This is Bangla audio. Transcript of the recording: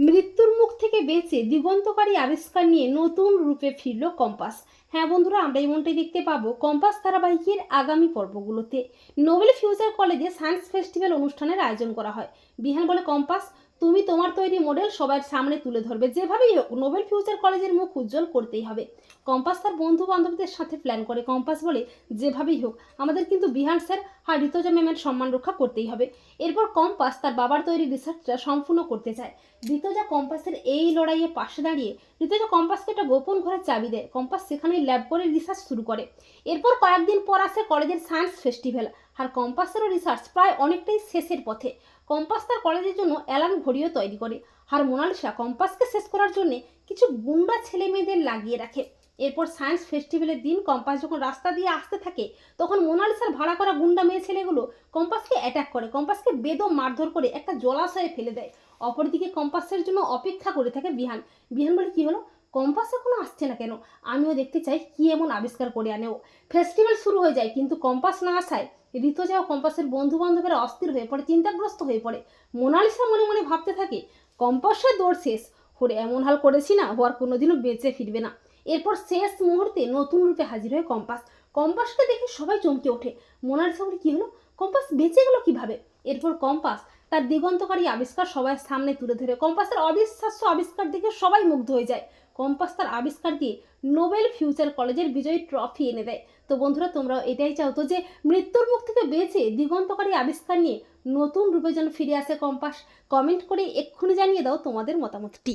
মৃত্যুর মুখ থেকে বেঁচে দিগন্তকারী আবিষ্কার নিয়ে নতুন রূপে ফিরল কম্পাস। হ্যাঁ বন্ধুরা, আমরা এমনটাই দেখতে পাবো কম্পাস ধারাবাহিকের আগামী পর্বগুলোতে। নোবেল ফিউচার কলেজে সায়েন্স ফেস্টিভ্যাল অনুষ্ঠানের আয়োজন করা হয়। বিহান বলে, কম্পাস, তুমি তোমার তৈরি মডেল সবার সামনে তুলে ধরবে। যেভাবেই হোক, নোবেল ফিউচার কলেজের মুখ উজ্জ্বল করতেই হবে। কম্পাস তার বন্ধু বান্ধবদের সাথে প্ল্যান করে। কম্পাস বলে, যেভাবেই হোক, আমাদের কিন্তু বিহান স্যার আর ঋতজা ম্যামের সম্মান রক্ষা করতেই হবে। এরপর কম্পাস তার বাবার তৈরি রিসার্চটা সম্পূর্ণ করতে চায়। ঋতজা কম্পাসের এই লড়াইয়ে পাশে দাঁড়িয়ে ঋতজা কম্পাসকে একটা গোপন ঘরের চাবি দেয়। কম্পাস সেখানে ল্যাব করে রিসার্চ শুরু করে। এরপর কয়েকদিন পর আসে কলেজের সায়েন্স ফেস্টিভ্যাল আর কম্পাসেরও রিসার্চ প্রায় অনেকটাই শেষের পথে। কম্পাস তার কলেজের জন্য অ্যালার্ম ঘড়িও তৈরি করে, আর মোনালিসা কম্পাসকে শেষ করার জন্য কিছু গুন্ডা ছেলে মেয়েদের লাগিয়ে রাখে। এরপর সায়েন্স ফেস্টিভ্যালের দিন কম্পাস যখন রাস্তা দিয়ে আসতে থাকে, তখন মোনালিসার ভাড়া করা গুন্ডা মেয়ে ছেলেগুলো কম্পাসকে অ্যাটাক করে। কম্পাসকে বেদম মারধর করে একটা জলাশয়ে ফেলে দেয়। অপরদিকে কম্পাসের জন্য অপেক্ষা করে থাকে বিহান। বিহান বলে, কি হলো? কম্পাস এখনও আসছে না কেন? আমিও দেখতে চাই কি এমন আবিষ্কার করে আনেও ফেস্টিভ্যাল শুরু হয়ে যায়, কিন্তু কম্পাস না আসায় ঋতুজা ও কম্পাসের বন্ধু বান্ধবেরা অস্থির হয়ে পড়ে, চিন্তাগ্রস্ত হয়ে পড়ে। মোনালিসা মনে মনে ভাবতে থাকে, কম্পাসের দৌড় শেষ, ওরে এমন হাল করেছি না, ও আর কোনোদিনও বেঁচে ফিরবে না। এরপর শেষ মুহূর্তে নতুন রূপে হাজির হয় কম্পাস। কম্পাসকে দেখে সবাই চমকে ওঠে। মোনালিসা বলে, কী হলো? কম্পাস বেঁচে গেল কীভাবে? এরপর কম্পাস তার দিগন্তকারী আবিষ্কার সবাই সামনে তুলে ধরে। কম্পাসের অবিশ্বাস্য আবিষ্কার দেখে সবাই মুগ্ধ হয়ে যায়। কম্পাস তার আবিষ্কার দিয়ে নোবেল ফিউচার কলেজের বিজয়ী ট্রফি এনে দেয়। তো বন্ধুরা, তোমরাও এটাই চাও তো যে মৃত্যুর মুখ থেকে বেঁচে দিগন্তকারী আবিষ্কার নিয়ে নতুন রূপে যেন ফিরে আসে কম্পাস। কমেন্ট করে এক্ষুনি জানিয়ে দাও তোমাদের মতামতটি।